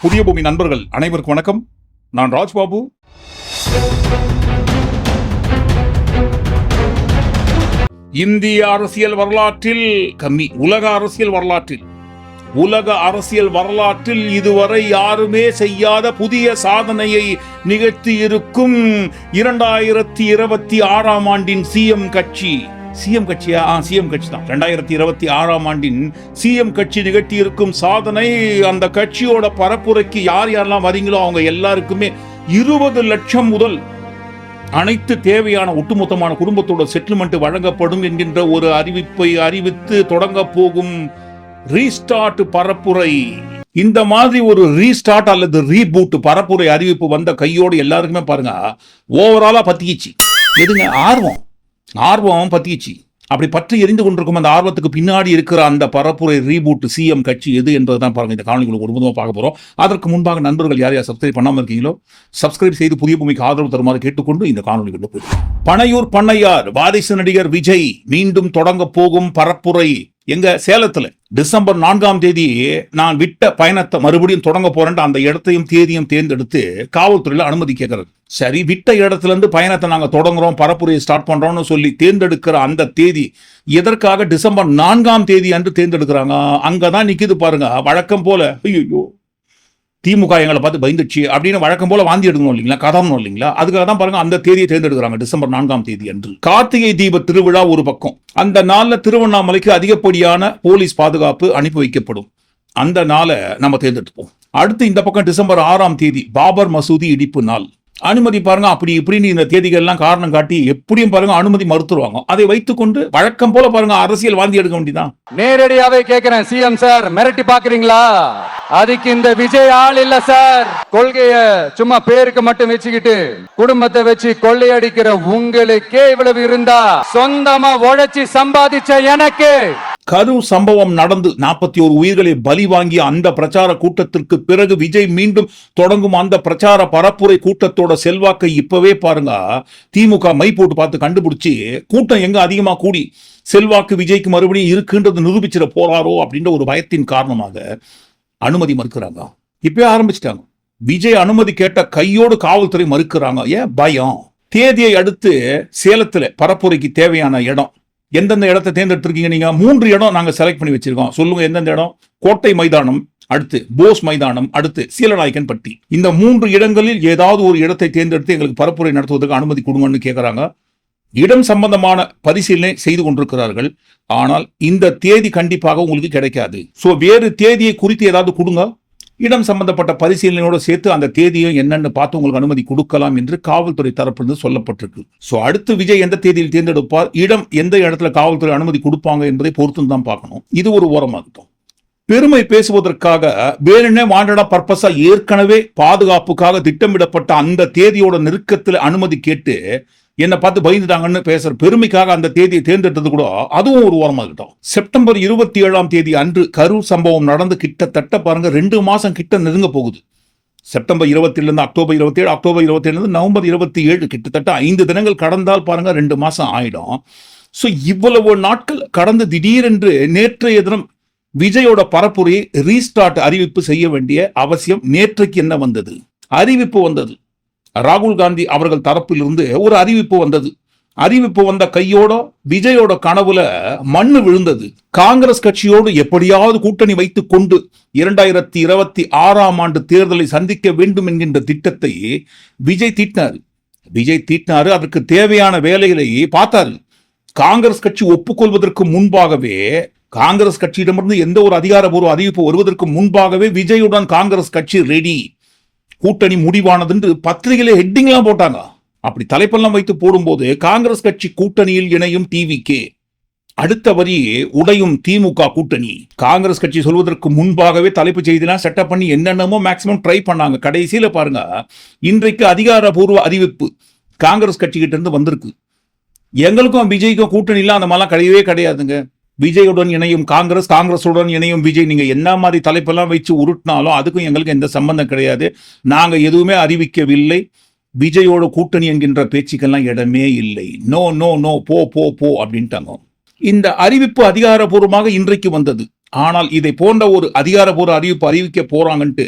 புதிய பூமி நண்பர்கள் அனைவருக்கும் வணக்கம். நான் ராஜ்பாபு. இந்திய அரசியல் வரலாற்றில் கம்மி உலக அரசியல் வரலாற்றில் உலக அரசியல் வரலாற்றில் இதுவரை யாருமே செய்யாத புதிய சாதனையை நிகழ்த்தி இருக்கும் இரண்டாயிரத்தி இருபத்தி ஆறாம் ஆண்டின் சிஎம் கட்சி. சிஎம் கட்சியா? ஆ சிஎம் கட்சி தான். ரெண்டாயிரத்தி இருபத்தி ஆறாம் ஆண்டின் சிஎம் கட்சி நிகழ்த்தி இருக்கும் சாதனை அந்த கட்சியோட பரப்புரைக்கு யார் யாரெல்லாம் வரீங்களோ அவங்க எல்லாருக்குமே இருபது லட்சம் முதல் அனைத்து தேவையான ஒட்டுமொத்தமான குடும்பத்தோட செட்டில்மெண்ட் வழங்கப்படும் என்கின்ற ஒரு அறிவிப்பை அறிவித்து தொடங்க போகும் ரீஸ்டார்ட் பரப்புரை. இந்த மாதிரி ஒரு ரீஸ்டார்ட் அல்லது ரீபூட் பரப்புரை அறிவிப்பு வந்த கையோடு எல்லாருக்குமே பாருங்க ஓவராலா பத்திக்கிச்சு. எதுங்க ஆர்வம்? ஆர்வம் பத்திச்சு அப்படி பற்றி எரிந்து கொண்டிருக்கும் அந்த ஆர்வத்துக்கு பின்னாடி இருக்கிற அந்த பரப்புரை ரீபூட் சிஎம் கட்சி எது என்பதை தான் பாருங்கள் இந்த காணொலிகளுக்கு ஒரு முழுவதுமாக பார்க்க போகிறோம் அதற்கு முன்பாக நண்பர்கள் யார் யார் சப்ஸ்கிரைப் பண்ணாமல் இருக்கீங்களோ சப்ஸ்கிரைப் செய்து புதிய பூமிக்கு ஆதரவு தருமாறு கேட்டுக்கொண்டு இந்த காணொலி கொண்டு போய் பனையூர் பண்ணையார் வாரிசு நடிகர் விஜய் மீண்டும் தொடங்க போகும் பரப்புரை எங்க சேலத்துல டிசம்பர் நான்காம் தேதி நான் விட்ட பயணத்தை மறுபடியும் தொடங்க போறேன் அந்த இடத்தையும் தேதியும் தேர்ந்தெடுத்து காவல்துறையில அனுமதி கேட்கறது சரி விட்ட இடத்துல இருந்து பயணத்தை நாங்க தொடங்குறோம் பரப்புரையை ஸ்டார்ட் பண்றோம்னு சொல்லி தேர்ந்தெடுக்கிற அந்த தேதி எதற்காக டிசம்பர் நான்காம் தேதி அன்று தேர்ந்தெடுக்கிறாங்க? அங்கதான் நிக்குது பாருங்க வழக்கம் போல. ஐயோ திமுக எங்களை பார்த்து பயந்துச்சு அப்படின்னு வழக்கம் போல வாந்தி எடுக்கணும் இல்லைங்களா? கதறணும் இல்லைங்களா? அதுக்காக தான் பாருங்க அந்த தேதியை தேர்ந்தெடுக்கிறாங்க டிசம்பர் நான்காம் தேதி அன்று. கார்த்திகை தீப திருவிழா ஒரு பக்கம். அந்த நாளில் திருவண்ணாமலைக்கு அதிகப்படியான போலீஸ் பாதுகாப்பு அனுப்பி வைக்கப்படும். அந்த நாளை நம்ம தேர்ந்தெடுப்போம். அடுத்து இந்த பக்கம் டிசம்பர் ஆறாம் தேதி பாபர் மசூதி இடிப்பு நாள். அனுமதி பாருங்க அப்படி இப்படின்னு இந்த தேதிகள் எல்லாம் காரணம் காட்டி எப்படியும் பாருங்க அனுமதி மறுத்துருவாங்க. அதை வைத்துக்கொண்டு வழக்கம் போல பாருங்க அரசியல் வாந்தி எடுக்க வேண்டியதான் நேரடியாவே கேக்குறேன் சிஎம் சார் மிரட்டி பாக்குறீங்களா அதுக்கு இந்த விஜய் ஆள் இல்ல சார். கொள்கைய சும்மா பேருக்கு மட்டும் வச்சுக்கிட்டு குடும்பத்தை வச்சு கொள்ளையடிக்கிற உங்களுக்கே இவ்வளவு இருந்தா சொந்தமா உழைச்சி சம்பாதிச்ச எனக்கு. கரூர் சம்பவம் நடந்து நாற்பத்தி ஒரு உயிர்களை பலி வாங்கிய அந்த பிரச்சார கூட்டத்திற்கு பிறகு விஜய் மீண்டும் தொடங்கும் அந்த பிரச்சார பரப்புரை கூட்டத்தோட செல்வாக்கை இப்பவே பாருங்க. திமுக மை போட்டு பார்த்து கண்டுபிடிச்சு கூட்டம் எங்க அதிகமா கூடி செல்வாக்கு விஜய்க்கு மறுபடியும் இருக்குன்றது நிரூபிச்சிட போறாரோ அப்படின்ற ஒரு பயத்தின் காரணமாக அனுமதி மறுக்கிறாங்க. இப்பவே ஆரம்பிச்சிட்டாங்க. விஜய் அனுமதி கேட்ட கையோடு காவல்துறை மறுக்கிறாங்க. ஏன்? பயம். தேதியை அடுத்து சேலத்துல பரப்புரைக்கு தேவையான இடம். எந்தெந்த இடத்தை தேர்ந்தெடுத்திருக்கீங்க நீங்க? மூன்று இடம் நாங்க செலக்ட் பண்ணி வச்சிருக்கோம். சொல்லுங்க எந்தெந்த இடம்? கோட்டை மைதானம் அடுத்து போஸ் மைதானம் அடுத்து சீலநாயக்கன்பட்டி இந்த மூன்று இடங்களில் ஏதாவது ஒரு இடத்தை தேர்ந்தெடுத்து எங்களுக்கு பரப்புரை நடத்துவதற்கு அனுமதி கொடுங்கன்னு கேட்குறாங்க இடம் சம்பந்தமான பரிசீலனை செய்து கொண்டிருக்கிறார்கள். ஆனால் இந்த தேதி கண்டிப்பாக உங்களுக்கு கிடைக்காது. ஸோ வேறு தேதியை குறித்து ஏதாவது கொடுங்க. இடம் சம்பந்தப்பட்ட பரிசீலனையோடு சேர்த்து அந்த தேதியை என்னென்னு பார்த்து உங்களுக்கு அனுமதி கொடுக்கலாம் என்று காவல்துறை தரப்பிலிருந்து சொல்லப்பட்டிருக்கு. ஸோ அடுத்து விஜய் எந்த தேதியில் தேர்ந்தெடுப்பார்? இடம் எந்த இடத்துல காவல்துறை அனுமதி கொடுப்பாங்க என்பதை பொறுத்து தான் பார்க்கணும். இது ஒரு ஓரமாகட்டும் பெருமை பேசுவதற்காக வேணுனே வாண்டடா பர்பஸா ஏற்கனவே பாதுகாப்புக்காக திட்டமிடப்பட்ட அந்த தேதியோட நெருக்கத்தில் அனுமதி கேட்டு என்னை பார்த்து பயந்துட்டாங்கன்னு பேசுற பெருமைக்காக அந்த தேதியை தேர்ந்தெடுத்தது கூட அதுவும் ஒரு ஓரமா இருக்கட்டும். செப்டம்பர் இருபத்தி ஏழாம் தேதி அன்று கரூர் சம்பவம் நடந்து கிட்டத்தட்ட பாருங்க ரெண்டு மாசம் கிட்ட நெருங்க போகுது. செப்டம்பர் இருபத்திலிருந்து அக்டோபர் இருபத்தி ஏழு அக்டோபர் இருபத்தி நவம்பர் இருபத்தி ஏழு கிட்டத்தட்ட ஐந்து தினங்கள் கடந்தால் பாருங்க ரெண்டு மாசம் ஆயிடும். ஸோ இவ்வளவு நாட்கள் கடந்து திடீரென்று நேற்றைய தினம் விஜயோட பரப்புரையை ரீஸ்டார்ட் அறிவிப்பு செய்ய வேண்டிய அவசியம் நேற்றைக்கு என்ன வந்தது? அறிவிப்பு வந்தது. ராகுல் காந்தி அவர்கள் தரப்பிலிருந்து ஒரு அறிவிப்பு வந்தது. அறிவிப்பு வந்த கையோட விஜயோட கனவுல மண்ணு விழுந்தது. காங்கிரஸ் கட்சியோடு எப்படியாவது கூட்டணி வைத்துக் கொண்டு இரண்டாயிரத்தி இருபத்தி ஆறாம் ஆண்டு தேர்தலை சந்திக்க வேண்டும் என்கின்ற திட்டத்தை விஜய் தீட்டினாரு. விஜய் தீட்டினாரு அதற்கு தேவையான வேலைகளை பார்த்தாரு. காங்கிரஸ் கட்சி ஒப்புக்கொள்வதற்கு முன்பாகவே காங்கிரஸ் கட்சியிடமிருந்து எந்த ஒரு அதிகாரபூர்வ அறிவிப்பு வருவதற்கு முன்பாகவே விஜயுடன் காங்கிரஸ் கட்சி ரெடி கூட்டணி முடிவானது என்று பத்திரிகையில ஹெட்டிங்லாம் போட்டாங்க. அப்படி தலைப்பெல்லாம் வைத்து போடும்போது காங்கிரஸ் கட்சி கூட்டணியில் இணையும் டிவிகே அடுத்த வரி உடையும் திமுக கூட்டணி. காங்கிரஸ் கட்சி சொல்வதற்கு முன்பாகவே தலைப்பு செய்திலாம் செட்டப் பண்ணி என்னென்னமோ மேக்சிமம் ட்ரை பண்ணாங்க. கடைசியில பாருங்க. இன்றைக்கு அதிகாரபூர்வ அறிவிப்பு காங்கிரஸ் கட்சிகிட்ட இருந்து வந்திருக்கு. எங்களுக்கும் விஜய்க்கும் கூட்டணிலாம் அந்த மாதிரிலாம் கிடையவே கிடையாதுங்க. விஜயுடன் இணையும் காங்கிரஸ் காங்கிரஸுடன் இணையும் விஜய் நீங்கள் என்ன மாதிரி தலைப்பெல்லாம் வச்சு உருட்டினாலும் அதுக்கும் எங்களுக்கு எந்த சம்பந்தம் கிடையாது. நாங்கள் எதுவுமே அறிவிக்கவில்லை. விஜயோட கூட்டணி என்கின்ற பேச்சுக்கெல்லாம் இடமே இல்லை. நோ நோ நோ போ போ போ அப்படின்ட்டாங்க. இந்த அறிவிப்பு அதிகாரபூர்வமாக இன்றைக்கு வந்தது. ஆனால் இதை போன்ற ஒரு அதிகாரப்பூர்வ அறிவிப்பு அறிவிக்க போறாங்கன்ட்டு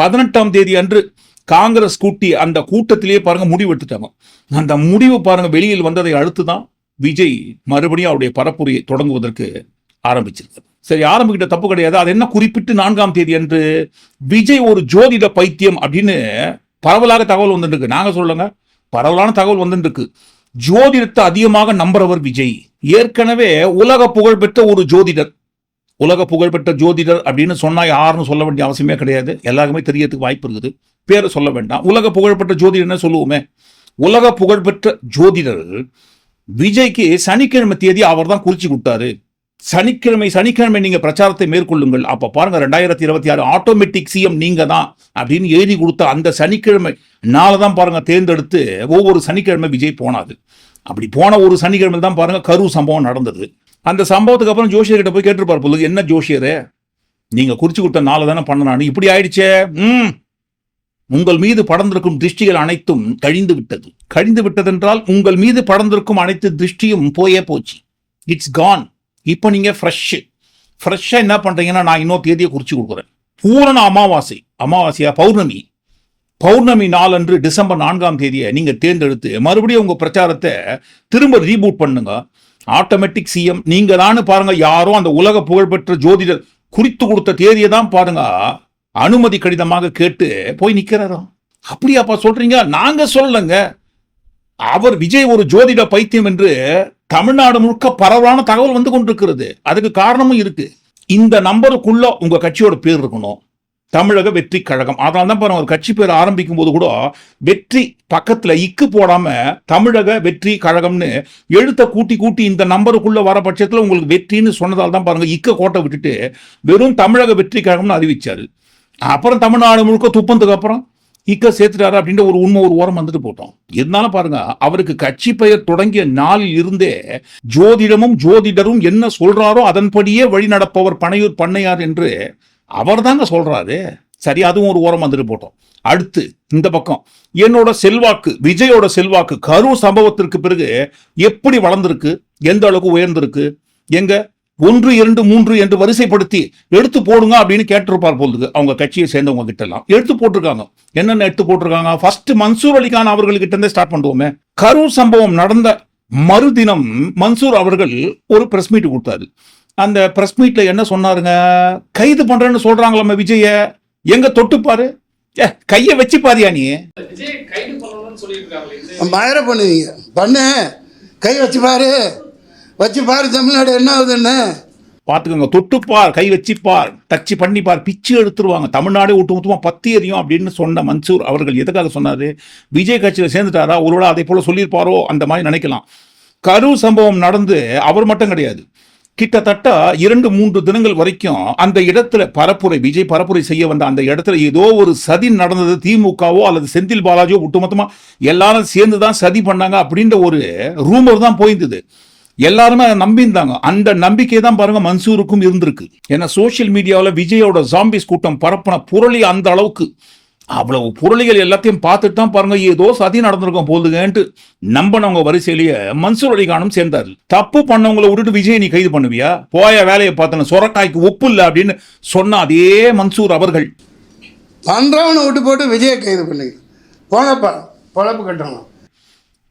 பதினெட்டாம் தேதி அன்று காங்கிரஸ் கூட்டி அந்த கூட்டத்திலேயே பாருங்க முடிவு எடுத்துட்டாங்க. அந்த முடிவு பாருங்க வெளியில் வந்ததை அடுத்து தான் விஜய் மறுபடியும் அவருடைய பரப்புரையை தொடங்குவதற்கு ஆரம்பிச்சிருக்காரு. சரி ஆரம்பிக்கிட்ட தப்பு கிடையாது. அது என்ன குறிப்பிட்டு நான்காம் தேதி என்று விஜய் ஒரு ஜோதிட பைத்தியம் அப்படின்னு பரவலாக தகவல் வந்துட்டு இருக்கு நாங்க சொல்லுங்க பரவலான தகவல் வந்துட்டு இருக்கு ஜோதிடத்தை அதிகமாக நம்புறவர் விஜய். ஏற்கனவே உலக புகழ்பெற்ற ஒரு ஜோதிடர். உலக புகழ்பெற்ற ஜோதிடர் அப்படின்னு சொன்னா யாருன்னு சொல்ல வேண்டிய அவசியமே கிடையாது. எல்லாருக்குமே தெரியறதுக்கு வாய்ப்பு இருக்குது. பேரை சொல்ல வேண்டாம். உலக புகழ்பெற்ற ஜோதிடர்னு சொல்லுவோமே. உலக புகழ்பெற்ற ஜோதிடர் விஜய்க்கு சனிக்கிழமை தேதி அவர் தான் குறிச்சு கொடுத்தாரு. சனிக்கிழமை சனிக்கிழமை நீங்க பிரச்சாரத்தை மேற்கொள்ளுங்கள். அப்ப பாருங்க ரெண்டாயிரத்தி இருபத்தி ஆறு ஆட்டோமேட்டிக் சிஎம் நீங்க தான் அப்படின்னு எழுதி கொடுத்த அந்த சனிக்கிழமை நாளை தான் பாருங்க தேர்ந்தெடுத்து ஒவ்வொரு சனிக்கிழமை விஜய் போனாது அப்படி போன ஒரு சனிக்கிழமை தான் பாருங்க கரு சம்பவம் நடந்தது. அந்த சம்பவத்துக்கு அப்புறம் ஜோஷியர்கிட்ட போய் கேட்டுருப்பார் பொழுது என்ன ஜோஷியரே? நீங்க குறிச்சு கொடுத்த நாளை தானே பண்ணனானு இப்படி ஆயிடுச்சே? ம். உங்கள் மீது படர்ந்திருக்கும் திருஷ்டிகள் அனைத்தும் கழிந்து விட்டது கழிந்து விட்டதென்றால் உங்கள் மீது படர்ந்திருக்கும் அனைத்து திருஷ்டியும் போயே போச்சு. இட்ஸ் கான் இப்போ நீங்க ஃப்ரெஷ்ஷு ஃப்ரெஷ்ஷாக என்ன பண்றீங்கன்னா நான் இன்னொரு தேதியை குறிச்சு கொடுக்குறேன். பூரண அமாவாசை. அமாவாசையா? பௌர்ணமி. பௌர்ணமி நாளன்று டிசம்பர் நான்காம் தேதியை நீங்கள் தேர்ந்தெடுத்து மறுபடியும் உங்கள் பிரச்சாரத்தை திரும்ப ரீபூட் பண்ணுங்க. ஆட்டோமேட்டிக் சிஎம் நீங்கள் தானு பாருங்கள் யாரோ அந்த உலக புகழ்பெற்ற ஜோதிடர் குறித்து கொடுத்த தேதியை தான் பாருங்கள் அனுமதி கடிதமாக கேட்டு போய் நிற்கிறாராம் அப்படியாப்பா சொல்றீங்க? நாங்க சொல்லலைங்க. அவர் விஜய் ஒரு ஜோதிட பைத்தியம் என்று தமிழ்நாடு முழுக்க பரவலான தகவல் வந்து கொண்டிருக்கிறது. அதுக்கு காரணமும் இருக்கு. இந்த நம்பருக்குள்ள உங்க கட்சியோட பேர் இருக்கணும். தமிழக வெற்றி கழகம். அதனால தான் பாருங்க ஒரு கட்சி பேர் ஆரம்பிக்கும் போது கூட வெற்றி பக்கத்துல இக்கு போடாம தமிழக வெற்றி கழகம்னு எழுத்த கூட்டி கூட்டி இந்த நம்பருக்குள்ள வர பட்சத்தில் உங்களுக்கு வெற்றின்னு சொன்னதால் தான் பாருங்க இக்க கோட்டை விட்டுட்டு வெறும் தமிழக வெற்றி கழகம்னு அறிவிச்சாரு. அப்புறம் தமிழ்நாடு முழுக்க துப்பத்துக்கு அப்புறம் இக்க சேர்த்துட்டாரு அப்படின்ற ஒரு உண்மை ஒரு ஓரம் வந்துட்டு போட்டோம். இருந்தாலும் பாருங்க அவருக்கு கட்சி பெயர் தொடங்கிய நாளில் இருந்தே ஜோதிடமும் ஜோதிடரும் என்ன சொல்றாரோ அதன்படியே வழி நடப்பவர் பனையூர் பண்ணையார் என்று அவர் தாங்க சொல்றாரு. சரி அதுவும் ஒரு ஓரம் வந்துட்டு போட்டோம். அடுத்து இந்த பக்கம். என்னோட செல்வாக்கு விஜயோட செல்வாக்கு கரூர் சம்பவத்திற்கு பிறகு எப்படி வளர்ந்துருக்கு? எந்த அளவுக்கு உயர்ந்திருக்கு? எங்க? ஒன்று இரண்டு மூன்று என்று வரிசைப்படுத்தி எடுத்து போடுங்க அப்படின்னு கேட்டிருப்பார் போலுது அவங்க கட்சியை சேர்ந்தவங்க கிட்ட எல்லாம். எடுத்து போட்டிருக்காங்க. என்னென்ன எடுத்து போட்டிருக்காங்க? ஃபர்ஸ்ட் மன்சூர் அலிகான் அவர்கள்கிட்ட இருந்தே ஸ்டார்ட் பண்ணுவோமே. கரூர் சம்பவம் நடந்த மறுதினம் மன்சூர் அவர்கள் ஒரு பிரஸ் மீட் கொடுத்தாரு. அந்த பிரஸ் மீட்ல என்ன சொன்னாருங்க? கைது பண்றேன்னு சொல்றாங்களாம விஜய எங்க தொட்டுப்பாரு? ஏ கைய வச்சு பாரியா நீ மயிர பண்ணுவீங்க. பண்ணு. கை வச்சு பாரு வச்சு பாரு தமிழ்நாடு என்ன ஆகுதுன்னு. பார்த்துக்கோங்க தொட்டுப்பார் கை வச்சுப்பார் டச்சு பண்ணிப்பார் பிச்சு எடுத்துருவாங்க. தமிழ்நாடே ஒட்டுமொத்தமா பத்தி எறியும் அப்படின்னு சொன்ன மன்சூர் அவர்கள் எதுக்காக சொன்னார்? விஜய் கட்சியில் சேர்ந்துட்டாரா? ஒருவேளை அதே போல் சொல்லியிருப்பாரோ? அந்த மாதிரி நினைக்கலாம். கரூர் சம்பவம் நடந்து அவர் மட்டும் கிடையாது. கிட்டத்தட்ட இரண்டு மூன்று தினங்கள் வரைக்கும் அந்த இடத்துல பரப்புரை விஜய் பரப்புரை செய்ய வந்த அந்த இடத்துல ஏதோ ஒரு சதி நடந்தது திமுகவோ அல்லது செந்தில் பாலாஜியோ ஒட்டுமொத்தமாக எல்லாரும் சேர்ந்து தான் சதி பண்ணாங்க அப்படின்ற ஒரு ரூமர் தான் போயிருந்தது. எல்லாருமே அதை நம்பியிருந்தாங்க. அந்த நம்பிக்கை தான் பாருங்க மன்சூருக்கும் இருந்திருக்கு. ஏன்னா சோஷியல் மீடியாவில் விஜயோட ஜாம்பிஸ் கூட்டம் பரப்புன புரளி அந்த அளவுக்கு. அவ்வளவு புரளிகள் எல்லாத்தையும் பார்த்துட்டு தான் பாருங்க ஏதோ சதி நடந்திருக்கும் போதுங்கன்ட்டு நம்பினவங்க வரிசையிலேயே மன்சூர் அலிகானும் சேர்ந்தார். தப்பு பண்ணவங்களை விட்டுட்டு விஜய் நீ கைது பண்ணுவியா? போய வேலையை பார்த்தன சொரக்காய்க்கு ஒப்பு இல்லை அப்படின்னு சொன்ன அதே மன்சூர் அவர்கள். பண்றவனை விட்டு போட்டு விஜயை கைது பண்ணுங்க போனப்பா பொழப்பு கட்டணும்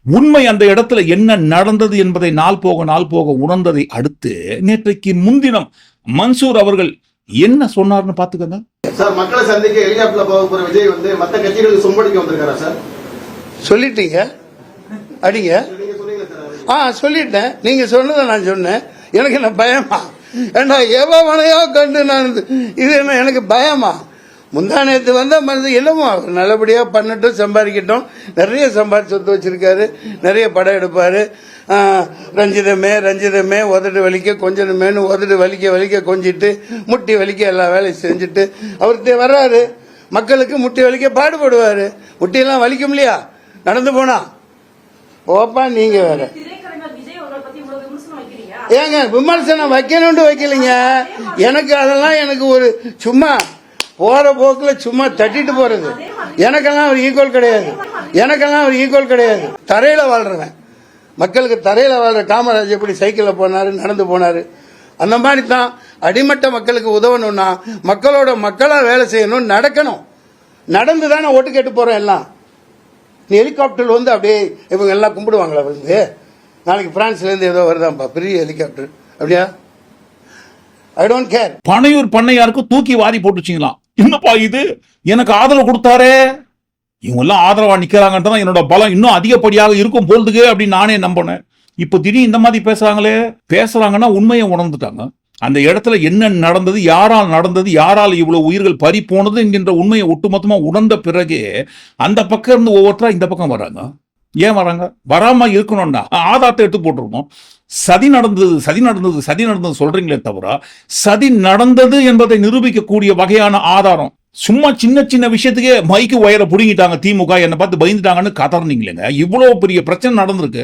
உண்மை அந்த இடத்துல என்ன நடந்தது என்பதை நாள் போக நாள் போக உணர்ந்ததை அடுத்து நேற்றைக்கு முன்தினம் மன்சூர் அவர்கள் என்ன சொன்னார்னு பாத்துக்கங்க சார் மக்களை சந்திக்க ஹெலிகாப்டர்ல போக போற விஜய் வந்து மத்த கட்சிகளுக்கு சொம்படிக்க வந்திருக்காரா சார்? சொல்லிட்டீங்க. அடிங்க. நீங்க சொன்னீங்க சார் ஆ சொல்லிட்டேன். நீங்க சொன்னதை நான் சொன்னேன். எனக்கு என்ன பயமா? ஏண்டா எவனையோ கண்டு நான் இது என்ன எனக்கு பயமா? முந்தா நேற்று வந்த மனது இல்லமோ அவர் நல்லபடியா பண்ணட்டும் சம்பாதிக்கட்டும். நிறைய சம்பாதிச்சு சொத்து வச்சிருக்காரு. நிறைய படம் எடுப்பாரு. ரஞ்சிதமே ரஞ்சிதமே உதடு வலிக்க கொஞ்சணுமேனு உதடு வலிக்க வலிக்க கொஞ்சிட்டு முட்டி வலிக்க எல்லா வேலையும் செஞ்சுட்டு அவர் வர்றாரு. மக்களுக்கு முட்டி வலிக்க பாடுபடுவாரு. முட்டியெல்லாம் வலிக்கும் இல்லையா நடந்து போனா. ஓப்பா நீங்க வேற. ஏங்க விமர்சனம் வைக்கணும்னு வைக்கலைங்க. எனக்கு அதெல்லாம் எனக்கு ஒரு சும்மா போற போக்குல சும்மா தட்டிட்டு போறது. எனக்கெல்லாம் ஒரு ஈக்குவல் கிடையாது. எனக்கெல்லாம் ஒரு ஈக்குவல் கிடையாது. தரையில வாழ்றவன். மக்களுக்கு தரையில வாழ்ற காமராஜ் எப்படி சைக்கிள்ல போனாரு நடந்து போனாரு? அந்த மாதிரி தான் அடிமட்ட மக்களுக்கு உதவணும்னா மக்களோட மக்களா வேலை செய்யணும் நடக்கணும். நடந்து தானே ஓட்டு கேட்டு போறோம் எல்லாம். நீ ஹெலிகாப்டர் வந்து அப்படியே இவங்க எல்லாம் கும்பிடுவாங்களா வந்து நாளைக்கு பிரான்ஸ்ல இருந்து ஏதோ வருதாம்பா பெரிய ஹெலிகாப்டர் அப்படியா? ஐ டோன்ட் கேர் பனையூர் பண்ணையாருக்கு தூக்கி வாரி போட்டுச்சிங்களாம் என்னப்பா இது? எனக்கு ஆதரவு கொடுத்தாரே. இவங்க எல்லாம் ஆதரவா நிக்கிறாங்கன்ட்டு தான் என்னோட பலம் இன்னும் அதிகப்படியாக இருக்கும் போல்துக்கு அப்படின்னு நானே நம்பினேன். இப்போ திடீர் இந்த மாதிரி பேசுறாங்களே? பேசுறாங்கன்னா உண்மையை உணர்ந்துட்டாங்க. அந்த இடத்துல என்ன நடந்தது யாரால் நடந்தது யாரால் இவ்வளவு உயிர்கள் பறி போனது என்கின்ற உண்மையை ஒட்டுமொத்தமா உணர்ந்த பிறகே அந்த பக்கம் இருந்து ஒவ்வொருத்தரா இந்த பக்கம் வராங்க ஏன் வராங்க வராம இருக்கணும்னா ஆதாரத்தை எடுத்து போட்டிருக்கோம். சதி நடந்தது சதி நடந்தது சதி நடந்தது சொல்றீங்களே தவிர சதி நடந்தது என்பதை நிரூபிக்கக்கூடிய வகையான ஆதாரம். சும்மா சின்ன சின்ன விஷயத்துக்கே மைக்கு உயர புடுங்கிட்டாங்க திமுக என்னை பார்த்து பயந்துட்டாங்கன்னு கதறினீங்களேங்க. இவ்வளவு பெரிய பிரச்சனை நடந்திருக்கு.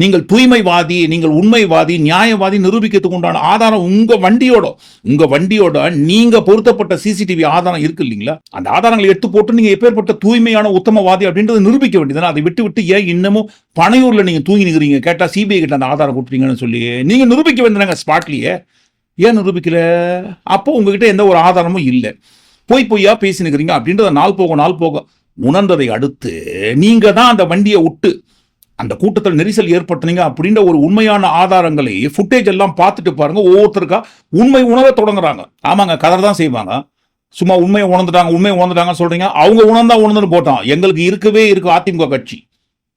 நீங்கள் தூய்மைவாதி நீங்கள் உண்மைவாதி நியாயவாதி நிரூபிக்கிறதுக்கு உண்டான ஆதாரம் உங்க வண்டியோட. உங்க வண்டியோட நீங்க பொருத்தப்பட்ட சிசிடிவி ஆதாரம் இருக்கு இல்லைங்களா? அந்த ஆதாரங்களை எடுத்து போட்டு நீங்க எப்பேற்பட்ட தூய்மையான உத்தமவாதி அப்படின்றத நிரூபிக்க வேண்டியதுதானே. அதை விட்டு விட்டு ஏன் இன்னமும் பனையூர்ல நீங்க தூங்கி நிக்கிறீங்க கேட்டா சிபிஐ கிட்ட அந்த ஆதாரம் கொடுத்துறீங்கன்னு சொல்லி. நீங்க நிரூபிக்க வேண்டியதாங்க ஸ்பாட்லயே. ஏன் நிரூபிக்கல? அப்போ உங்ககிட்ட எந்த ஒரு ஆதாரமும் இல்லை. போய் பொய்யா பேசினுக்கிறீங்க அப்படின்றத நாள் போக நாள் போக உணர்ந்ததை அடுத்து நீங்க தான் அந்த வண்டியை விட்டு அந்த கூட்டத்தில் நெரிசல் ஏற்படுத்தினீங்க அப்படின்ற ஒரு உண்மையான ஆதாரங்களை ஃபுட்டேஜ் எல்லாம் பார்த்துட்டு பாருங்க. ஒவ்வொருத்தருக்கா உண்மை உணவை தொடங்குறாங்க. ஆமாங்க கதர் தான் செய்வாங்க. சும்மா உண்மையை உணர்ந்துட்டாங்க உண்மையை உணர்ந்துட்டாங்கன்னு சொல்றீங்க. அவங்க உணர்ந்தா உணர்ந்துட்டு போட்டான். எங்களுக்கு இருக்கவே இருக்கு அதிமுக கட்சி.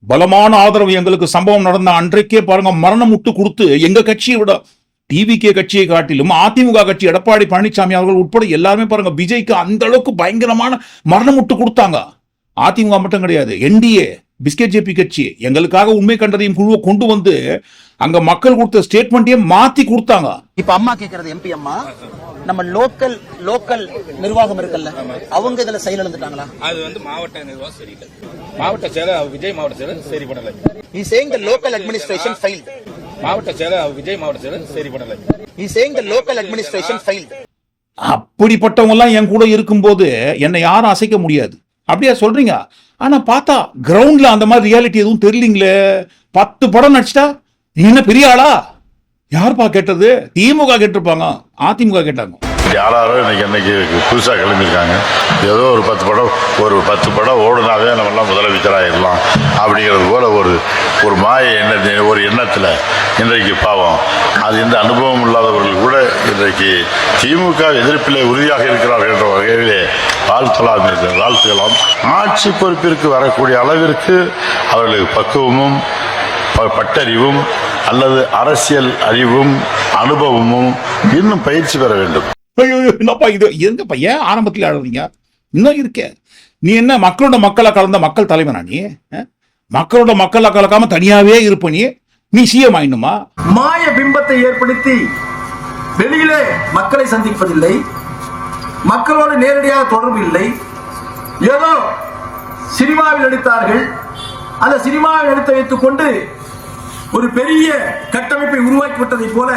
பலமான ஆதரவு எங்களுக்கு சம்பவம் நடந்த அன்றைக்கே பாருங்க மரணம் முட்டு கொடுத்து எங்க கட்சியை விட டிவிகே கட்சியை காட்டிலும் அதிமுக கட்சி எடப்பாடி பழனிசாமி அவர்கள் உட்பட எல்லாருமே பாருங்க விஜய்க்கு அந்த அளவுக்கு பயங்கரமான மரணம் முட்டு கொடுத்தாங்க. அதிமுக மட்டும் கிடையாது என்டிஏ பிஸ்கெட் ஜேபி கட்சி எங்களுக்காக உண்மை கண்டறியும் குழுவை கொண்டு வந்து அங்க மக்கள் கொடுத்த ஸ்டேட்மெண்ட்டையே மாத்தி கொடுத்தாங்க. இப்ப அம்மா கேக்குறது எம்பி அம்மா. நம்ம லோக்கல் லோக்கல் நிர்வாகம் இருக்குல்ல அவங்க இதுல செயலிழந்துட்டாங்களா அது வந்து மாவட்ட நிர்வாகம் சரியில்லை. மாவட்ட செயலர் விஜய் மாவட்ட செயலர் சரி பண்ணல. He saying the local administration failed. மாவட்ட செயலர் விஜய் மாவட்ட செயலர் சரி பண்ணல. He saying the local administration failed. அப்படிப்பட்டவங்க எல்லாம் என் கூட இருக்கும்போது என்னை யாரும் அசைக்க முடியாது. அப்படியா சொல்றீங்க? ஆனால் பார்த்தா கிரவுண்டில் அந்த மாதிரி ரியாலிட்டி எதுவும் தெரியலீங்களே? பத்து படம் நடிச்சிட்டா? நீ என்ன பெரிய ஆளா? யாருப்பா கேட்டது? திமுக கேட்டிருப்பாங்க. அதிமுக கேட்டாங்க. யாராரோ இன்னைக்கு இன்னைக்கு புதுசாக கிளம்பியிருக்காங்க. ஏதோ ஒரு பத்து படம் ஒரு பத்து படம் ஓடுனாவே நம்மெல்லாம் முதலமைச்சராகிடலாம் அப்படிங்கிறது போல ஒரு ஒரு மாய எண்ண ஒரு எண்ணத்தில் இன்றைக்கு பாவம். அது எந்த அனுபவம் இல்லாதவர்கள் கூட இன்றைக்கு திமுக எதிர்ப்பிலே உறுதியாக இருக்கிறார்கள் என்ற வகையிலே வாழ்த்தலாம் என்று வாழ்த்துக்கலாம் ஆட்சி பொறுப்பிற்கு வரக்கூடிய அளவிற்கு அவர்களுக்கு பக்குவமும் ப- பட்டறிவும் அல்லது அரசியல் அறிவும் அனுபவமும் இன்னும் பயிற்சி பெற வேண்டும். என்னப்பா இது? எங்கப்பா ஏன் ஆரம்பத்தில் எழுதுறீங்க இன்னும் இருக்கே. நீ என்ன மக்களோட மக்களை கலந்த மக்கள் தலைவனா நீ? மக்களோட மக்கள் கலக்காம தனியாவே இருப்ப நீ நீ சிஎம் ஆயிடுமா மாய பிம்பத்தை ஏற்படுத்தி வெளியிலே மக்களை சந்திப்பதில்லை மக்களோடு நேரடியாக தொடர்பு இல்லை. ஏதோ சினிமாவில் நடித்தார்கள் அந்த சினிமாவில் நடித்து வைத்துக் கொண்டு ஒரு பெரிய கட்டமைப்பை உருவாக்கி விட்டதைப் போல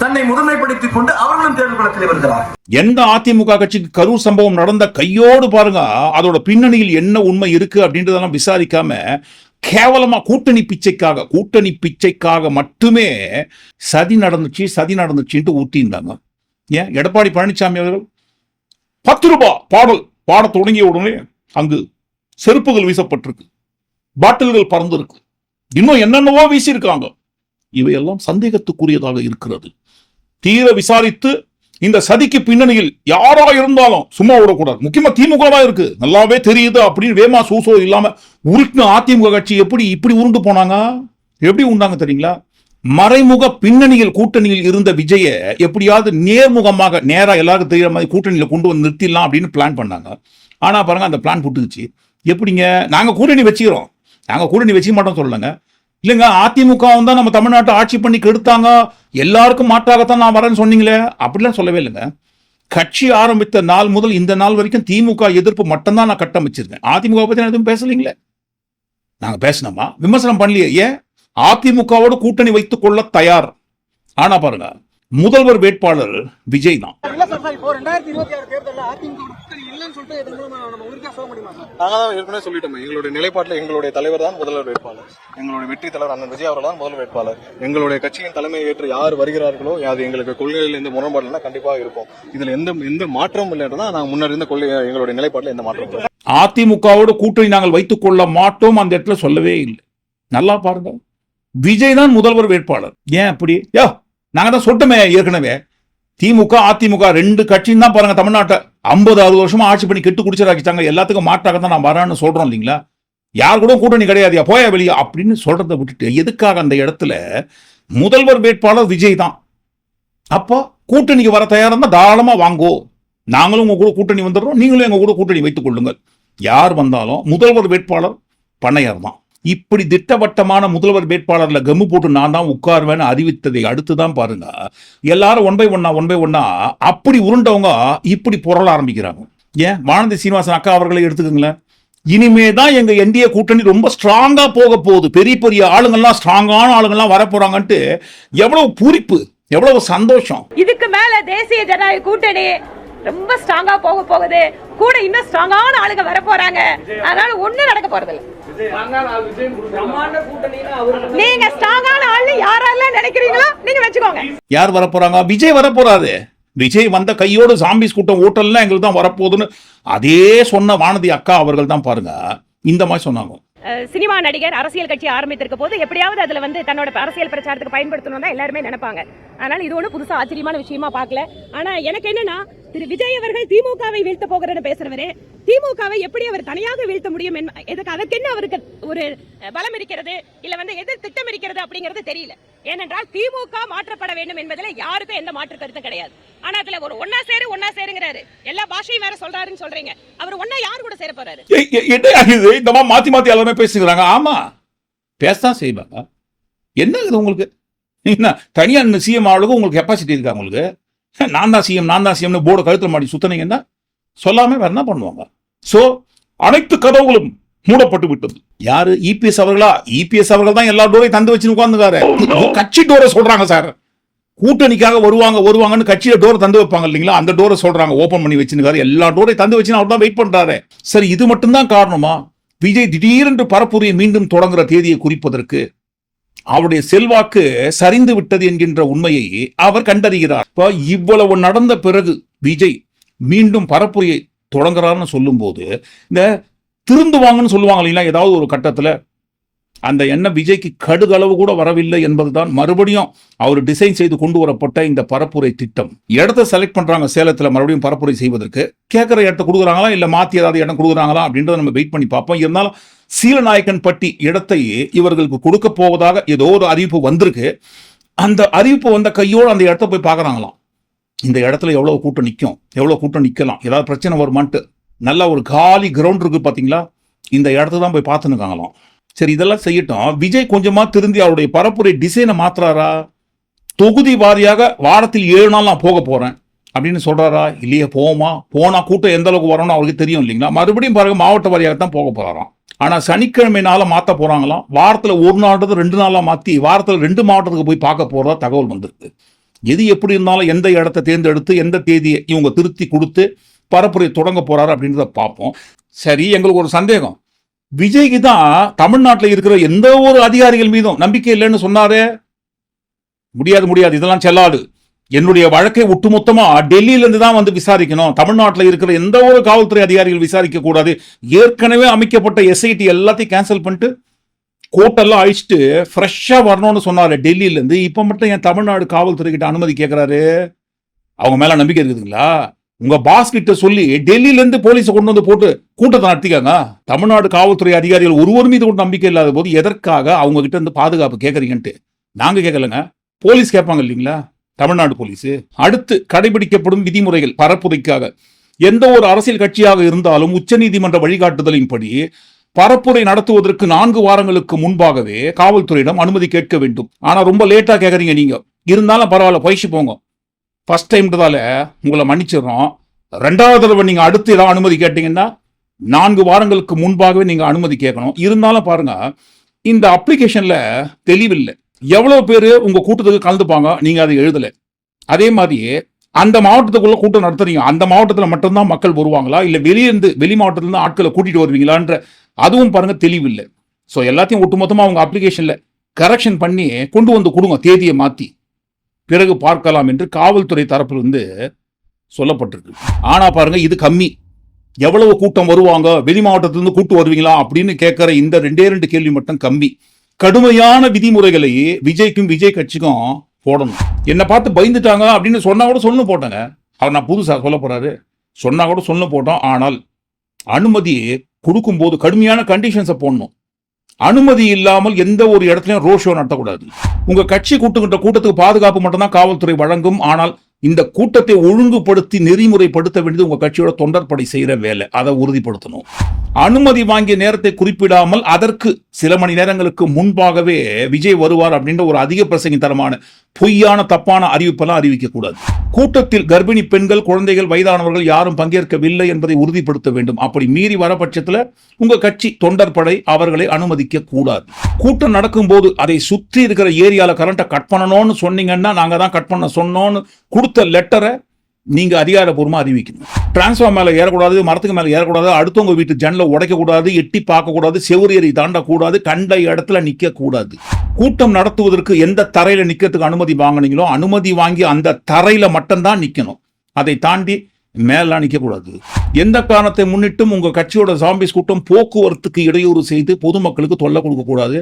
தன்னை முதன்மைப்படுத்திக் கொண்டு அவர்களும் தேர்தல் களத்தில் வருகிறார் எந்த அதிமுக கட்சிக்கு கரூர் சம்பவம் நடந்த கையோடு பாருங்க அதோட பின்னணியில் என்ன உண்மை இருக்கு அப்படின்றதெல்லாம் விசாரிக்காம கேவலமா கூட்டணி பிச்சைக்காக கூட்டணி பிச்சைக்காக மட்டுமே சதி நடந்துச்சு சதி நடந்துச்சுன்ட்டு ஊத்திருந்தாங்க ஏன்? எடப்பாடி பழனிசாமி அவர்கள் பத்து ரூபாய் பாடல் பாட தொடங்கிய உடனே அங்கு செருப்புகள் வீசப்பட்டிருக்கு பாட்டில்கள் பறந்துருக்கு. இன்னும் என்னென்னவோ வீசியிருக்காங்க. இவையெல்லாம் சந்தேகத்துக்குரியதாக இருக்கிறது. தீர விசாரித்து இந்த சதிக்கு பின்னணியில் யாரா இருந்தாலும் சும்மா விடக்கூடாது. முக்கியமா திமுகவா இருக்கு. நல்லாவே தெரியுது அப்படின்னு வேமா சூசோ இல்லாம உருட்டு அதிமுக கட்சி எப்படி இப்படி உருண்டு போனாங்க? எப்படி உண்டாங்க தெரியுங்களா? மறைமுக பின்னணியில் கூட்டணியில் இருந்த விஜய எப்படியாவது நேர்முகமாக நேரா எல்லாருக்கும் தெரியுற மாதிரி கூட்டணியில கொண்டு வந்து நிறுத்திடலாம் அப்படின்னு பிளான் பண்ணாங்க. ஆனா பாருங்க அந்த பிளான் புட்டுக்குச்சு எப்படிங்க? நாங்க கூட்டணி வச்சுக்கிறோம். நாங்க கூட்டணி வச்சுக்க மாட்டோம் சொல்லலங்க. இல்லைங்க அதிமுகவும் தான் நம்ம தமிழ்நாட்டை ஆட்சி பண்ணி கெடுத்தாங்க. எல்லாருக்கும் மாற்றாகத்தான் நான் வரேன்னு சொன்னீங்களே. அப்படிலாம் சொல்லவே இல்லைங்க. கட்சி ஆரம்பித்த நாள் முதல் இந்த நாள் வரைக்கும் திமுக எதிர்ப்பு மட்டும்தான் நான் கட்டமைச்சிருக்கேன். அதிமுக பற்றி நான் எதுவும் பேசலீங்களே? நாங்கள் பேசினோமா? விமர்சனம் பண்ணலையே. ஏன்? அதிமுகவோட கூட்டணி வைத்துக் கொள்ள தயார். ஆனா பாருங்க முதல்வர் வேட்பாளர் விஜய் தான் ஏற்கனவே சொல்லிட்டோமே எங்களுடைய நிலைப்பாட்டில் எங்களுடைய தலைவர் தான் முதல்வர் வேட்பாளர். எங்களுடைய வெற்றி தலைவர் அண்ணன் விஜய் அவர்கள் தான் முதல்வர் வேட்பாளர். எங்களுடைய கட்சியின் தலைமை ஏற்று யார் வருகிறார்களோ அது எங்களுக்கு கொள்கையில் எந்த முரண்பாடு இல்லைன்னா கண்டிப்பாக இருக்கும் இதுல எந்த எந்த மாற்றமும் இல்லைன்றதா நாங்கள் முன்னர் இருந்த கொள்கை எங்களுடைய நிலைப்பாட்டில் எந்த மாற்றமும் இல்லை. அதிமுகவோட கூட்டணி நாங்கள் வைத்துக் கொள்ள மாட்டோம் அந்த இடத்துல சொல்லவே இல்லை. நல்லா பாருங்க. விஜய் தான் முதல்வர் வேட்பாளர். ஏன் அப்படி? யோ நாங்க தான் சொல்லிட்டோமே ஏற்கனவே. திமுக அதிமுக ரெண்டு கட்சியும் தான் பாருங்க தமிழ்நாட்டை. ஐம்பது அறுபது வருஷமா ஆட்சி பண்ணி கெட்டு குடிச்சராக்கிச்சாங்க எல்லாத்துக்கும் மாற்றாக தான் நான் வரேன்னு சொல்றோம் இல்லைங்களா? யார் கூட கூட்டணி கிடையாதியா? போய வெளியே? அப்படின்னு சொல்றதை விட்டுட்டு எதுக்காக அந்த இடத்துல முதல்வர் வேட்பாளர் விஜய் தான்? அப்போ கூட்டணிக்கு வர தயாரா இருந்தால் தாராளமாக வாங்கோ. நாங்களும் உங்க கூட கூட்டணி வந்துடுறோம். நீங்களும் எங்க கூட கூட்டணி வைத்துக் கொள்ளுங்கள். யார் வந்தாலும் முதல்வர் வேட்பாளர் பண்ணையார் தான். இப்படி திட்டவட்டமான முதல்வர் வேட்பாளர்ல கம்மு போட்டு நான் தான் உட்காருவேன்னு அறிவித்ததை அடுத்து தான் பாருங்க. எல்லாரும் ஒன் பை ஒன்னா ஒன் பை ஒன்னா அப்படி உருண்டவங்க இப்படி புரள ஆரம்பிக்கிறாங்க. ஏன்? வானதி சீனிவாசன் அக்கா அவர்களை எடுத்துக்கோங்களேன். இனிமே தான் எங்க என்டிஏ கூட்டணி ரொம்ப ஸ்ட்ராங்கா போக போகுது. பெரிய பெரிய ஆளுங்கள்லாம் ஸ்ட்ராங்கான ஆளுங்கள்லாம் வர போறாங்கன்ட்டு எவ்வளவு பூரிப்பு எவ்வளவு சந்தோஷம். இதுக்கு மேல தேசிய ஜனநாயக கூட்டணி ரொம்ப ஸ்ட்ராங்கா போக போகுது கூட இன்னும் ஸ்ட்ராங்கான ஆளுங்க வர போறாங்க அதனால ஒண்ணும் நடக்க போறது இல்ல நீங்க ஸ்ட்ராங்கான ஆளு யாரெல்லாம் நினைக்கிறீங்களோ நீங்க வச்சுக்கோங்க. யார் வர போறாங்க விஜய் வர போறாரு விஜய் வந்த கையோடு சாம்பிஸ் கூட்டம் ஓட்டல்லாம் எங்களுக்கு தான் வரப்போகுதுன்னு அதே சொன்ன வானதி அக்கா அவர்கள் தான் பாருங்க. இந்த மாதிரி சொன்னாங்க. சினிமா நடிகர் அரசியல் கட்சி ஆரம்பித்திருக்க போது எப்படியாவது அதுல வந்து தன்னோட அரசியல் பிரச்சாரத்துக்கு பயன்படுத்தணும் தான் எல்லாருமே நினைப்பாங்க. அதனால இது ஒண்ணு புதுசா ஆச்சரியமான விஷயமா பார்க்கல. ஆனா எனக்கு என்னன்னா திரு விஜய் அவர்கள் திமுகவை வீழ்த்த போகிறேன்னு பேசுறவரு திமுகவை எப்படி அவர் தனியாக வீழ்த்த முடியும் எதுக்கு அதற்கு என்ன அவருக்கு ஒரு பலம் இருக்கிறது? இல்ல வந்து எதிர் திட்டம் இருக்கிறது அப்படிங்கிறது தெரியல. ஏனென்றால் திமுக மாற்றப்பட வேண்டும் என்பதில் யாருக்கும் எந்த மாற்று கருத்தும் கிடையாது. ஆனா அதுல ஒரு ஒன்னா சேரு ஒன்னா சேருங்கிறாரு. எல்லா பாஷையும் வேற சொல்றாருன்னு சொல்றீங்க. அவர் ஒன்னா யார் கூட சேர போறாரு? என்ன இந்த மாதிரி மாத்தி மாத்தி எல்லாமே பேசுகிறாங்க ஆமா. பேசதான் செய்வாங்க. என்ன உங்களுக்கு? என்ன? தனியா சிஎம் ஆளுக்கு உங்களுக்கு கெப்பாசிட்டி இருக்கா உங்களுக்கு? நான் தான் சிஎம் நான் தான் சிஎம்னு போர்டு கழுத்தில் மாடி சுத்தனீங்கன்னா சொல்லாமல் வேற என்ன பண்ணுவாங்க? சோ அனைத்து கதவுகளும் மூடப்பட்டு விட்டது. யாரு? இபிஎஸ் அவர்களா? இபிஎஸ் அவர்கள் தான் எல்லா டோரையும் தந்து வச்சு உட்காந்துக்காரு கட்சி டோரை சொல்றாங்க சார் கூட்டணிக்காக வருவாங்க வருவாங்கன்னு கட்சியில டோரை தந்து வைப்பாங்க இல்லைங்களா? அந்த டோரை சொல்றாங்க ஓபன் பண்ணி வச்சிருக்காரு எல்லா டோரையும் தந்து வச்சு அவர் தான் வெயிட் பண்றாரு. சரி இது மட்டும்தான் காரணமா? விஜய் திடீரென்று பரப்புரையை மீண்டும் தொடங்குற தேதியை குறிப்பதற்கு அவருடைய செல்வாக்கு சரிந்து விட்டது என்கின்ற உண்மையை அவர் கண்டறிகிறார். இப்போ இவ்வளவு நடந்த பிறகு விஜய் மீண்டும் பரப்புரையை தொடங்குறாருன்னு சொல்லும்போது இந்த திருந்துவாங்கன்னு சொல்லுவாங்க இல்லைங்களா ஏதாவது ஒரு கட்டத்துல அந்த எண்ணம் விஜய்க்கு கடுகளவு கூட வரவில்லை என்பதுதான் மறுபடியும் அவர் டிசைன் செய்து கொண்டு வரப்பட்ட இந்த பரப்புரை திட்டம். இடத்த செலக்ட் பண்றாங்க சேலத்துல மறுபடியும் பரப்புரை செய்வதற்கு. கேட்கிற இடத்த கொடுக்குறாங்களா இல்ல மாத்தி ஏதாவது இடம் கொடுக்குறாங்களா அப்படின்றத நம்ம வெயிட் பண்ணி பார்ப்போம். இருந்தாலும் சீலநாயக்கன் பட்டி இடத்தை இவர்களுக்கு கொடுக்க போவதாக ஏதோ ஒரு அறிவிப்பு வந்திருக்கு. அந்த அறிவிப்பு வந்த கையோடு அந்த இடத்த போய் பார்க்குறாங்களாம். இந்த இடத்துல எவ்வளோ கூட்டம் நிற்கும் எவ்வளோ கூட்டம் நிற்கலாம் ஏதாவது பிரச்சனை வருமான்ட்டு நல்ல ஒரு காலி கிரவுண்ட் இருக்குது பார்த்தீங்களா இந்த இடத்த தான் போய் பார்த்துனுக்காங்களாம் சரி இதெல்லாம் செய்யட்டும். விஜய் கொஞ்சமாக திருந்தி அவருடைய பரப்புரை டிசைனை மாத்துறாரா? தொகுதி வாரியாக வாரத்தில் ஏழு நாள் நான் போக போகிறேன் அப்படின்னு சொல்கிறாரா இல்லையே போமா போனால் கூட்டம் எந்த அளவுக்கு வரணும்னு அவருக்கு தெரியும் இல்லைங்களா? மறுபடியும் பாருங்க மாவட்ட வாரியாக தான் போக போகிறாராம் ஆனால் சனிக்கிழமை மாற்ற போகிறாங்களாம் வாரத்தில் ஒரு நாள் ரெண்டு நாளாக மாற்றி வாரத்தில் ரெண்டு மாவட்டத்துக்கு போய் பார்க்க போகிறதா தகவல் வந்திருக்கு. எது எப்படி இருந்தாலும் எந்த இடத்த தேர்ந்தெடுத்து எந்த தேதியை இவங்க திருத்தி கொடுத்து பரப்புரை தொடங்க போகிறாரு அப்படின்றத பார்ப்போம். சரி எங்களுக்கு ஒரு சந்தேகம். விஜய்க்கு தான் தமிழ்நாட்டில் இருக்கிற எந்த ஒரு அதிகாரிகள் மீதும் நம்பிக்கை இல்லைன்னு சொன்னாரே? முடியாது முடியாது. இதெல்லாம் செல்லாது. என்னுடைய வழக்கை ஒட்டுமொத்தமா டெல்லியிலிருந்து தான் வந்து விசாரிக்கணும். தமிழ்நாட்டில் இருக்கிற எந்த ஒரு காவல்துறை அதிகாரிகள் விசாரிக்க கூடாது ஏற்கனவே அமைக்கப்பட்ட எஸ்ஐடி எல்லாத்தையும் கேன்சல் பண்ணிட்டு கோட்டெல்லாம் அழிச்சிட்டு ஃப்ரெஷ்ஷாக வரணும்னு சொன்னார் டெல்லியிலேருந்து. இப்போ மட்டும் என் தமிழ்நாடு காவல்துறை கிட்ட அனுமதி கேட்குறாரு அவங்க மேலே நம்பிக்கை இருக்குதுங்களா? உங்கள் பாஸ் கிட்ட சொல்லி டெல்லியிலேருந்து போலீஸை கொண்டு வந்து போட்டு கூட்டத்தை நடத்திக்காங்க. தமிழ்நாடு காவல்துறை அதிகாரிகள் ஒருவர் மீது கூட நம்பிக்கை இல்லாத போது எதற்காக அவங்க கிட்ட இருந்து பாதுகாப்பு கேட்குறீங்கன்ட்டு நாங்கள் கேட்கலங்க போலீஸ் கேட்பாங்க இல்லைங்களா? தமிழ்நாடு போலீஸ் அடுத்து கடைபிடிக்கப்படும் விதிமுறைகள் பரப்புரைக்காக. எந்த ஒரு அரசியல் கட்சியாக இருந்தாலும் உச்சநீதிமன்ற வழிகாட்டுதலின்படி பரப்புரை நடத்துவதற்கு நான்கு வாரங்களுக்கு முன்பாகவே காவல்துறையிடம் அனுமதி கேட்க வேண்டும். ஆனா ரொம்ப லேட்டா கேட்குறீங்க நீங்க. இருந்தாலும் பரவாயில்ல பயிற்சி போங்க. ஃபர்ஸ்ட் டைம்ன்றதால உங்களை மன்னிச்சிடுறோம். ரெண்டாவது தடவை நீங்க அடுத்து ஏதாவது அனுமதி கேட்டீங்கன்னா நான்கு வாரங்களுக்கு முன்பாகவே நீங்க அனுமதி கேட்கணும். இருந்தாலும் பாருங்க இந்த அப்ளிகேஷன்ல தெளிவில்லை. எவ்வளவு பேர் உங்க கூட்டத்துக்கு கலந்துப்பாங்க? நீங்க அதை எழுதல. அதே மாதிரியே அந்த மாவட்டத்துக்குள்ள கூட்டம் நடத்துறீங்க. அந்த மாவட்டத்துல மட்டும்தான் மக்கள் வருவாங்களா? இல்ல வெளியிருந்து வெளி மாவட்டத்திலிருந்து ஆட்களை கூட்டிட்டு வருவீங்களான்ற அதுவும் பாருங்க தெளிவில்லை. ஸோ எல்லாத்தையும் ஒட்டுமொத்தமாக அவங்க அப்ளிகேஷன்ல கரெக்ஷன் பண்ணி கொண்டு வந்து கொடுங்க தேதியை மாற்றி பிறகு பார்க்கலாம் என்று காவல்துறை தரப்பில் வந்து சொல்லப்பட்டிருக்கு. ஆனால் பாருங்க இது கம்மி. எவ்வளவு கூட்டம் வருவாங்க? வெளி மாவட்டத்திலிருந்து கூட்டு வருவீங்களா? அப்படின்னு கேட்குற இந்த ரெண்டே ரெண்டு கேள்வி மட்டும் கம்மி. கடுமையான விதிமுறைகளை விஜய்க்கும் விஜய் கட்சிக்கும் போடணும். என்னை பார்த்து பயந்துட்டாங்க அப்படின்னு சொன்னா கூட சொல்லு போட்டேங்க. அவர் நான் புதுசா சொல்ல போறாரு. சொன்னா கூட சொல்ல போட்டோம். ஆனால் அனுமதி கொடுக்கும்போது கடுமையான கண்டிஷன்ஸை போடணும். அனுமதி இல்லாமல் எந்த ஒரு இடத்துலையும் ரோட் ஷோ நடத்தக்கூடாது. உங்க கட்சி கூட்டுகின்ற கூட்டத்துக்கு பாதுகாப்பு மட்டும்தான் காவல்துறை வழங்கும். ஆனால் இந்த கூட்டத்தை ஒழுங்குபடுத்தி நெறிமுறைப்படுத்த வேண்டியது உங்க கட்சியோட தொண்டர்படை செய்யற வேலை. அதை உறுதிப்படுத்தணும். அனுமதி வாங்கிய நேரத்தை குறிப்பிடாமல் அதற்கு சில மணி நேரங்களுக்கு முன்பாகவே விஜய் வருவார் அப்படின்ற ஒரு அதிக பிரசங்கத்தரமான பொய்யான தப்பான அறிவிப்பெல்லாம் அறிவிக்க கூடாது கூட்டத்தில் கர்ப்பிணி பெண்கள் குழந்தைகள் வயதானவர்கள் யாரும் பங்கேற்கவில்லை என்பதை உறுதிப்படுத்த வேண்டும். அப்படி மீறி வர பட்சத்துல உங்க கட்சி தொண்டர்படை அவர்களை அனுமதிக்க கூடாது கூட்டம் நடக்கும்போது அதை சுற்றி இருக்கிற ஏரியால கரண்ட்டை கட் பண்ணணும்னு சொன்னீங்கன்னா நாங்க தான் கட் பண்ண சொன்னோம்னு கொடுத்த லெட்டரை நீங்க அதிகாரப்பூர்வமா அறிவிக்கணும். டிரான்ஸ்ஃபார்ம் மேலே ஏறக்கூடாது மரத்துக்கு மேலே ஏறக்கூடாது அடுத்தவங்க வீட்டு ஜன்னலை உடைக்கக்கூடாது எட்டி பார்க்கக்கூடாது செவ்வறு ஏறி தாண்டக்கூடாது கண்ட இடத்துல நிற்கக்கூடாது கூட்டம் நடத்துவதற்கு எந்த தரையில நிக்கிறதுக்கு அனுமதி வாங்குனீங்களோ அனுமதி வாங்கி அந்த தரையில மட்டும்தான் நிக்கணும். அதை தாண்டி மேலாம் நிற்கக்கூடாது கூடாது எந்த காரணத்தை முன்னிட்டும் உங்க கட்சியோட சாம்பிஸ் கூட்டம் போக்குவரத்துக்கு இடையூறு செய்து பொதுமக்களுக்கு தொல்லை கொடுக்கக்கூடாது.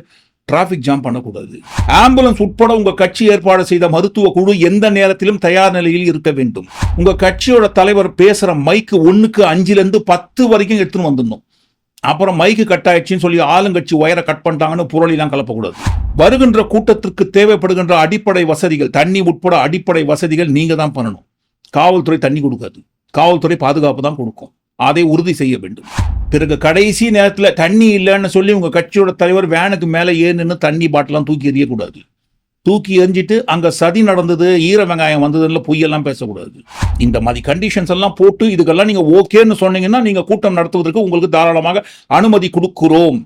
கூடாது டிராபிக் ஜாம் பண்ணக்கூடாது. ஆம்புலன்ஸ் உட்பட உங்க கட்சி ஏற்பாடு செய்த மருத்துவ குழு எந்த நேரத்திலும் தயார் நிலையில் இருக்க வேண்டும். உங்க கட்சியோட தலைவர் பேசுற மைக்கு ஒன்னுக்கு அஞ்சுல இருந்து பத்து வரைக்கும் எடுத்துன்னு வந்துடணும். அப்புறம் மைக்கு கட் ஆயிடுச்சுன்னு சொல்லி ஆளுங்கட்சி ஒயரை கட் பண்ணிட்டாங்கன்னு புரளிலாம் கலப்பக்கூடாது. வருகின்ற கூட்டத்திற்கு தேவைப்படுகின்ற அடிப்படை வசதிகள் தண்ணி உட்பட அடிப்படை வசதிகள் நீங்க தான் பண்ணணும். காவல்துறை தண்ணி கொடுக்காது. காவல்துறை பாதுகாப்பு தான் கொடுக்கும். அதை உறுதி செய்ய வேண்டும். பிறகு கடைசி நேரத்தில் தண்ணி இல்லைன்னு சொல்லி உங்கள் கட்சியோட தலைவர் வேனுக்கு மேலே ஏன்னு தண்ணி பாட்டிலாம் தூக்கி எறியக்கூடாது தூக்கி எறிஞ்சிட்டு அங்கே சதி நடந்தது ஈர வெங்காயம் வந்ததுல பொய்யெல்லாம் பேசக்கூடாது. இந்த மாதிரி கண்டிஷன்ஸ் எல்லாம் போட்டு இதுக்கெல்லாம் நீங்கள் ஓகேன்னு சொன்னீங்கன்னா நீங்கள் கூட்டம் நடத்துவதற்கு உங்களுக்கு தாராளமாக அனுமதி கொடுக்கிறோம்.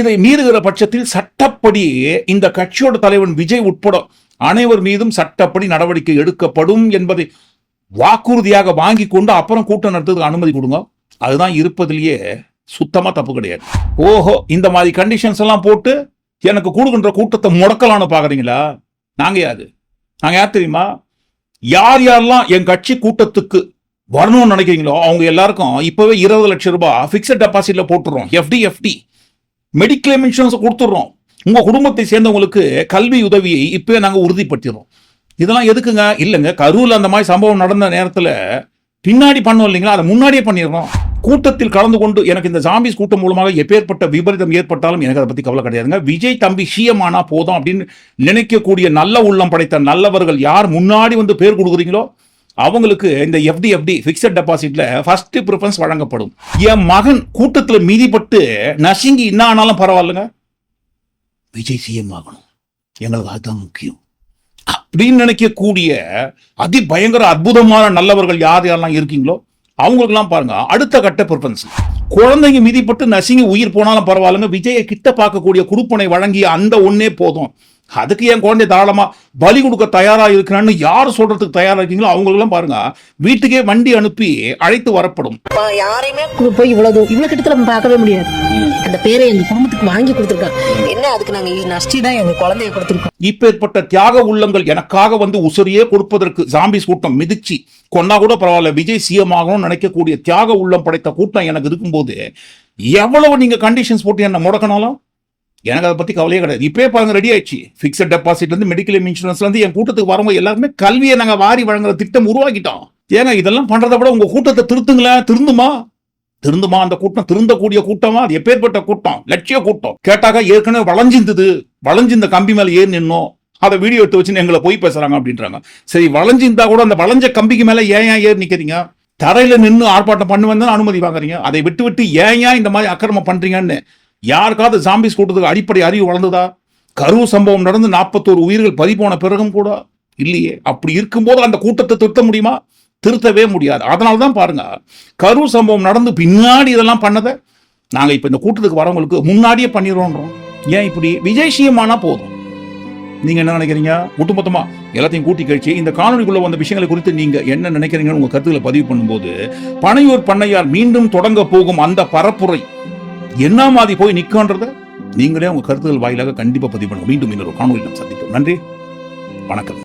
இதை மீறுகிற பட்சத்தில் சட்டப்படி இந்த கட்சியோட தலைவன் விஜய் உட்பட அனைவர் மீதும் சட்டப்படி நடவடிக்கை எடுக்கப்படும் என்பதை வாக்குறுதியாக வாங்கி கொண்டு அப்புறம் கூட்டம் நடத்துறதுக்கு அனுமதி கொடுங்க. அதுதான் இருப்பதிலேயே சுத்தமாக தப்பு கிடையாது. ஓஹோ இந்த மாதிரி கண்டிஷன்ஸ் எல்லாம் போட்டு எனக்கு கூடுகின்ற கூட்டத்தை முடக்கலான்னு பார்க்குறீங்களா நாங்கள் யாரு? நாங்கள் யார் தெரியுமா? யார் யாரெல்லாம் என் கட்சி கூட்டத்துக்கு வரணும்னு நினைக்கிறீங்களோ அவங்க எல்லாருக்கும் இப்போவே இருபது லட்சம் ரூபாய் ஃபிக்ஸட் டெபாசிட்டில் போட்டுறோம் எஃப்டி எஃப்டி மெடிக்ளைம் இன்சூரன்ஸ் கொடுத்துட்றோம். உங்கள் குடும்பத்தை சேர்ந்தவங்களுக்கு கல்வி உதவியை இப்போவே நாங்கள் உறுதிப்படுத்திடுறோம். இதெல்லாம் எதுக்குங்க? இல்லைங்க கரூரில் அந்த மாதிரி சம்பவம் நடந்த நேரத்தில் பின்னாடி பண்ணோம் இல்லைங்களா? அதை முன்னாடியே பண்ணிடுறோம் கூட்டத்தில் கலந்து கொண்டு எனக்கு இந்த ஜாம்பிஸ் கூட்டம் மூலமாக எப்பேற்பட்ட விபரீதம் ஏற்பட்டாலும் எனக்கு அதை பற்றி கவலை கிடையாதுங்க. விஜய் தம்பி சிஎமானா போதும் அப்படின்னு நினைக்கக்கூடிய நல்ல உள்ளம் படைத்த நல்லவர்கள் யார்? முன்னாடி வந்து பேர் கொடுக்குறீங்களோ? அவங்களுக்கு இந்த எஃப்டி எஃப்டி ஃபிக்ஸட் டெபாசிட்ல ஃபர்ஸ்ட் ப்ரிஃபரன்ஸ் வழங்கப்படும். என் மகன் கூட்டத்தில் மீதிப்பட்டு நசுங்கி என்ன ஆனாலும் பரவாயில்லைங்க. விஜய் சிஎம் ஆகணும். எங்களுக்கு அதுதான் முக்கியம். அப்படின்னு நினைக்கக்கூடிய அதி பயங்கர அற்புதமான நல்லவர்கள் யார் யாரெல்லாம் இருக்கீங்களோ அவங்களுக்கெல்லாம் பாருங்க அடுத்த கட்ட ப்ரிஃபரன்ஸ் குழந்தைங்க மிதிப்பட்டு நசுங்கி உயிர் போனாலும் பரவாயில்லைங்க விஜயை கிட்ட பார்க்கக்கூடிய குடுப்பனை வழங்கிய அந்த ஒன்னே போதும். அதுக்கு என் குழந்தை தாராளமா பலி கொடுக்க தயாரா இருக்கிறான்னு யார் சொல்றதுக்கு தயாரா இருக்கீங்களோ அவங்களுக்கெல்லாம் பாருங்க. வீட்டுக்கே வண்டி அனுப்பி அழைத்து வரப்படும். யாரையுமே போய் இவ்வளவு இவ்வளவு கிட்டத்துல நம்ம பார்க்கவே முடியாது. அந்த பேரை எங்க குடும்பத்துக்கு வாங்கி கொடுத்துருக்காங்க என்ன அதுக்கு நாங்க நஷ்டி தான் எங்க குழந்தைய கொடுத்துருக்கோம். இப்பேற்பட்ட தியாக உள்ளங்கள் எனக்காக வந்து உசுரியே கொடுப்பதற்கு ஜாம்பிஸ் கூட்டம் மிதிச்சு கொன்னா கூட பரவாயில்ல விஜய் சிஎம் ஆகணும்னு நினைக்கக்கூடிய தியாக உள்ளம் படைத்த கூட்டம் எனக்கு இருக்கும்போது எவ்வளவு நீங்க கண்டிஷன்ஸ் போட்டு என்ன முடக்கினாலும் எனக்கு அதை பத்தி கவலையே கிடையாது. இப்பே பாருங்க ரெடி ஆயிடுச்சு. பிக்சட் டெபாசிட்ல இருந்து மெடிக்கல் இன்சூரன்ஸ்ல இருந்து என் கூட்டத்துக்கு வரவங்க எல்லாருமே கல்வியை நாங்க வாரி வழங்குற திட்டம் உருவாக்கிட்டோம். ஏங்க இதெல்லாம் பண்ணுறத விட உங்க கூட்டத்தை திருத்துங்களேன். திருந்துமா? திருந்துமா? அந்த கூட்டம் திருந்தக்கூடிய கூட்டமா? அது எப்பேற்பட்ட கூட்டம்? லட்சிய கூட்டம். கேட்டாக்க ஏற்கனவே வளைஞ்சிருந்தது வளைஞ்சு இந்த கம்பி மேல ஏறி நின்னோம். அதை வீடியோ எடுத்து வச்சு எங்களை போய் பேசுறாங்க அப்படின்றாங்க. சரி வளைஞ்சிருந்தா கூட அந்த வளைஞ்ச கம்பிக்கு மேல ஏன் ஏன் ஏறி நிக்கிறீங்க? தரையில நின்று ஆர்ப்பாட்டம் பண்ணுவேன் அனுமதி வாங்குறீங்க? அதை விட்டு விட்டு ஏன் ஏன் இந்த மாதிரி அக்கிரமம் பண்றீங்கன்னு யாருக்காவது ஜாம்பிஸ் கூட்டத்துக்கு அடிப்படை அறிவு வளர்ந்ததா? கரூர் சம்பவம் நடந்து நாற்பத்தோரு உயிர்கள் பறி போன பிறகும் கூட இல்லையே. அப்படி இருக்கும்போது அந்த கூட்டத்தை திருத்த முடியுமா? திருத்தவே முடியாது. அதனால தான் பாருங்க கரூர் சம்பவம் நடந்து பின்னாடி இதெல்லாம் பண்ணதை நாங்கள் இப்போ இந்த கூட்டத்துக்கு வரவங்களுக்கு முன்னாடியே பண்ணிடுறோன்றோம். ஏன் இப்படி? விஜய் போதும். நீங்க என்ன நினைக்கிறீங்க? ஒட்டுமொத்தமா எல்லாத்தையும் கூட்டி கழிச்சு இந்த காணொலிக்குள்ள வந்த விஷயங்களை குறித்து நீங்க என்ன நினைக்கிறீங்கன்னு உங்க கருத்துக்களை பதிவு பண்ணும்போது பனையூர் பண்ணையார் மீண்டும் தொடங்க போகும் அந்த பரப்புரை என்ன மாதிரி போய் நிற்கன்றத நீங்களே உங்க கருத்துக்கள் வாயிலாக கண்டிப்பா பதிவு பண்ணுங்க. மீண்டும் இன்னொரு காணொலி நாம் சந்திப்போம். நன்றி. வணக்கம்.